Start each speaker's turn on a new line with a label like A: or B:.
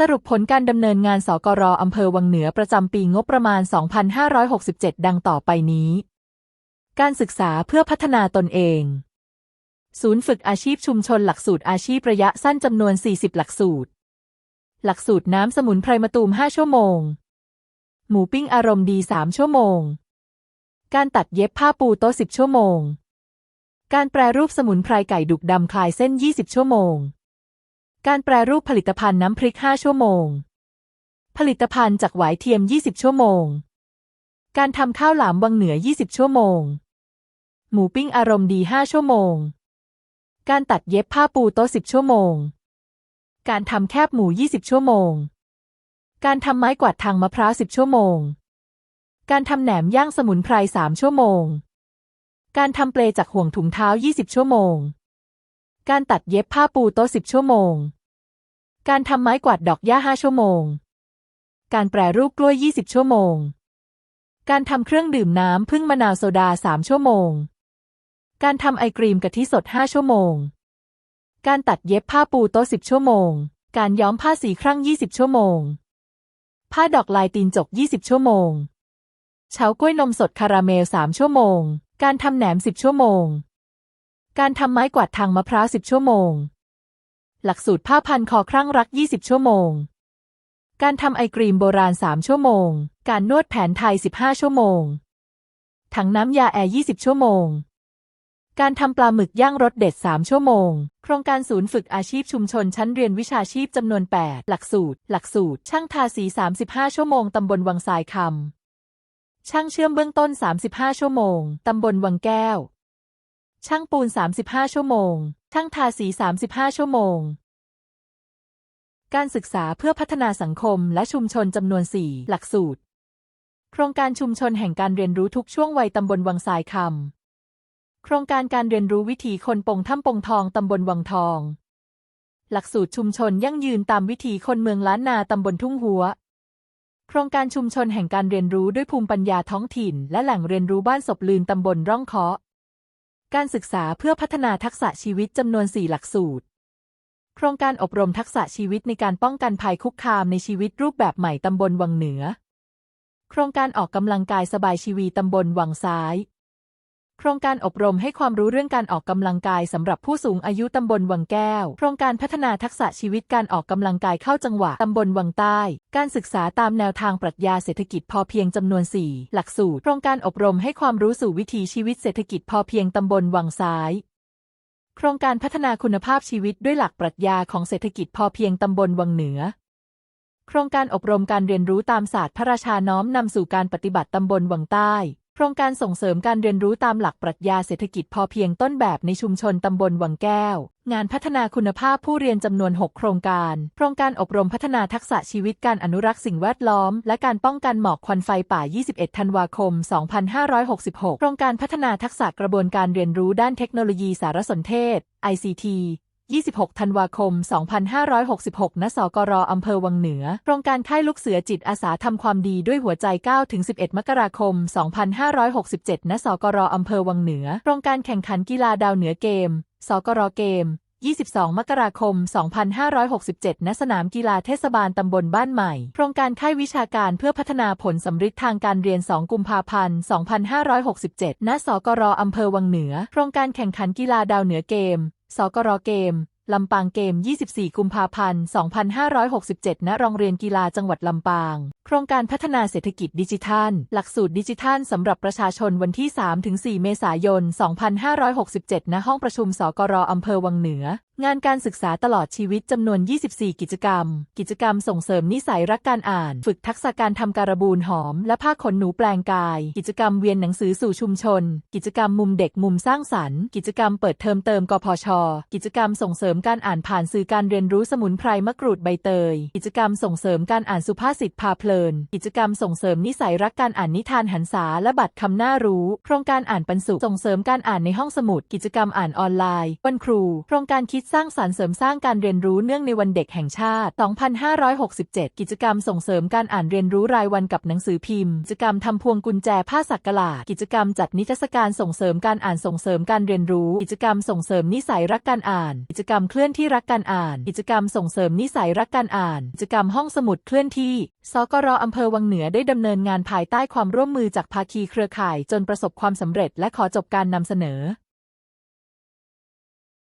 A: สรุปผลการดำเนินงานสกรอำเภอวังเหนือประจำปีงบประมาณ 2567 ดังต่อไปนี้ การศึกษาเพื่อพัฒนาตนเอง ศูนย์ฝึกอาชีพชุมชนหลักสูตรอาชีพระยะสั้นจำนวน 40 หลักสูตร หลักสูตรน้ำสมุนไพรมะตูม 5 ชั่วโมง หมูปิ้งอารมณ์ดี 3 ชั่วโมง การตัดเย็บผ้าปูโต๊ะ10 ชั่วโมง การแปรรูปสมุนไพรไก่ดุกดำคลายเส้น 20 ชั่วโมง การแปรรูปผลิตภัณฑ์น้ำพริก 5 ชั่วโมง ผลิตภัณฑ์จากหวายเทียม 20 ชั่วโมง การทำข้าวหลามวังเหนือ 20 ชั่วโมง หมูปิ้งอารมณ์ดี 5 ชั่วโมง การตัดเย็บผ้าปูโต๊ะ 10 ชั่วโมง การทำแคบหมู 20 ชั่วโมง การทำไม้กวาดทางมะพร้าว 10 ชั่วโมง การทำแหนมย่างสมุนไพร 3 ชั่วโมง การทำเปลจากห่วงถุงเท้า 20 ชั่วโมง การตัดเย็บผ้าปูโต๊ะ 10 ชั่วโมง การทำไม้กวาดดอกหญ้า5ชั่วโมง การแปรรูปกล้วย 20 ชั่วโมง การทำเครื่องดื่มน้ำพึ่งมะนาวโซดา 3 ชั่วโมง การทำไอกรีมกะทิสด 5 ชั่วโมง การตัดเย็บผ้าปูโต๊ะ 10 ชั่วโมง การย้อมผ้าสีครั่ง 20 ชั่วโมง ผ้าดอกลายตีนจก 20 ชั่วโมง เฉากล้วยนมสดคาราเมล 3 ชั่วโมง การทำแหนม 10 ชั่วโมง การทำไม้กวาดทางมะพร้าว 10 ชั่วโมง หลักสูตรผ้าพันคอครั่งรัก 20 ชั่วโมง การทำไอศกรีมโบราณ 3 ชั่วโมง การนวดแผนไทย 15 ชั่วโมง ถังน้ำยาแอร์ 20 ชั่วโมง การทำปลาหมึกย่างรสเด็ด 3 ชั่วโมง โครงการศูนย์ฝึกอาชีพชุมชนชั้นเรียนวิชาชีพจำนวน 8 หลักสูตร หลักสูตร ช่างทาสี 35 ชั่วโมง ตำบลวังทรายคำ ช่างเชื่อมเบื้องต้น 35 ชั่วโมง ตำบลวังแก้ว ช่างปูน 35 ชั่วโมง ช่างทาสี 35 ชั่วโมง การศึกษาเพื่อพัฒนาสังคมและชุมชนจำนวน 4 หลักสูตร โครงการชุมชนแห่งการเรียนรู้ทุกช่วงวัยตำบลวังทรายคำ โครงการการเรียนรู้วิถีคนปงถ้ำปงทองตำบลวังทอง หลักสูตรชุมชนยั่งยืนตามวิถีคนเมืองล้านนาตำบลทุ่งหัว โครงการชุมชนแห่งการเรียนรู้ด้วยภูมิปัญญาท้องถิ่น และแหล่งเรียนรู้บ้านศพลืนตำบลร่องเคาะ การศึกษาเพื่อพัฒนาทักษะชีวิตจำนวน 4 หลักสูตร โครงการอบรมทักษะชีวิตในการป้องกันภัยคุกคามในชีวิตรูปแบบใหม่ตำบลวังเหนือ โครงการออกกำลังกายสบายชีวีตำบลวังซ้าย โครงการอบรมให้ความรู้เรื่องการออกกำลังกายสำหรับผู้สูงอายุตำบลวังแก้ว โครงการพัฒนาทักษะชีวิตการออกกำลังกายเข้าจังหวะตำบลวังใต้ การศึกษาตามแนวทางปรัชญาเศรษฐกิจพอเพียงจำนวน 4 หลักสูตร โครงการอบรมให้ความรู้สู่วิถีชีวิตเศรษฐกิจพอเพียงตำบลวังซ้าย โครงการพัฒนาคุณภาพชีวิตด้วยหลักปรัชญาของเศรษฐกิจพอเพียงตำบลวังเหนือโครงการอบรมการเรียนรู้ตามศาสตร์พระราชาน้อมนำสู่การปฏิบัติตำบลวังใต้ โครงการส่งเสริมการเรียนรู้ตามหลักปรัชญาเศรษฐกิจพอเพียงต้นแบบในชุมชนตำบลวังแก้ว งานพัฒนาคุณภาพผู้เรียนจำนวน 6 โครงการ โครงการอบรมพัฒนาทักษะชีวิตการอนุรักษ์สิ่งแวดล้อม และการป้องกันหมอกควันไฟป่า 21 ธันวาคม 2566 โครงการพัฒนาทักษะกระบวนการเรียนรู้ด้านเทคโนโลยีสารสนเทศ ICT 26 ธันวาคม 2566 ณ สกรอำเภอวังเหนือ โครงการค่ายลูกเสือจิตอาสาทำความดีด้วยหัวใจ 9-11 มกราคม 2567 ณ สกรอำเภอวังเหนือ โครงการแข่งขันกีฬาดาวเหนือเกม สกรเกม 22 มกราคม 2567 ณ สนามกีฬาเทศบาลตำบลบ้านใหม่ โครงการค่ายวิชาการเพื่อพัฒนาผลสำฤทธิ์ทางการเรียน 2 กุมภาพันธ์ 2567 ณ สกรอำเภอวังเหนือ โครงการแข่งขันกีฬาดาวเหนือเกม สกรเกม ลำปางเกม 24 กุมภาพันธ์ 2567 ณ โรงเรียนกีฬาจังหวัดลำปาง โครงการพัฒนาเศรษฐกิจดิจิทัล หลักสูตรดิจิทัลสำหรับประชาชนวันที่ 3-4 เมษายน 2567 ณ ห้องประชุมสกรอำเภอวังเหนือ งานการศึกษาตลอดชีวิตจำนวน 24 กิจกรรม กิจกรรมส่งเสริมนิสัยรักการอ่าน ฝึกทักษะการทำการบูนหอม และผ้าขนหนูแปลงกาย กิจกรรมเวียนหนังสือสู่ชุมชน กิจกรรมมุมเด็กมุมสร้างสรรค์ กิจกรรมเปิดเทอมเติมกพช กิจกรรมส่งเสริมการอ่านผ่านสื่อการเรียนรู้สมุนไพรมะกรูดใบเตย กิจกรรมส่งเสริมการอ่านสุภาษิตพาเพลิน กิจกรรมส่งเสริมนิสัยรักการอ่านนิทานหันษาและบัตรคำหน้ารู้ โครงการอ่านปันสุส่งเสริมการอ่านในห้องสมุด กิจกรรมอ่านออนไลน์ วันครู โครงการคิดสร้างสรรค์เสริมสร้างการเรียนรู้เนื่องในวันเด็กแห่งชาติ 2567 กิจกรรมส่งเสริมการอ่านเรียนรู้รายวันกับหนังสือพิมพ์ กิจกรรมทำพวงกุญแจผ้าสักกะลาดกิจกรรมจัดนิทรรศการส่งเสริมการอ่านส่งเสริมการเรียนรู้ กิจกรรมส่งเสริมนิสัยรักการอ่าน กิจกรรมเคลื่อนที่รักการอ่าน กิจกรรมส่งเสริมนิสัยรักการอ่าน กิจกรรมห้องสมุดเคลื่อนที่ สกรอำเภอวังเหนือได้ดำเนินงานภายใต้ความร่วมมือจากภาคีเครือข่าย จนประสบความสำเร็จและขอจบการนำเสนอ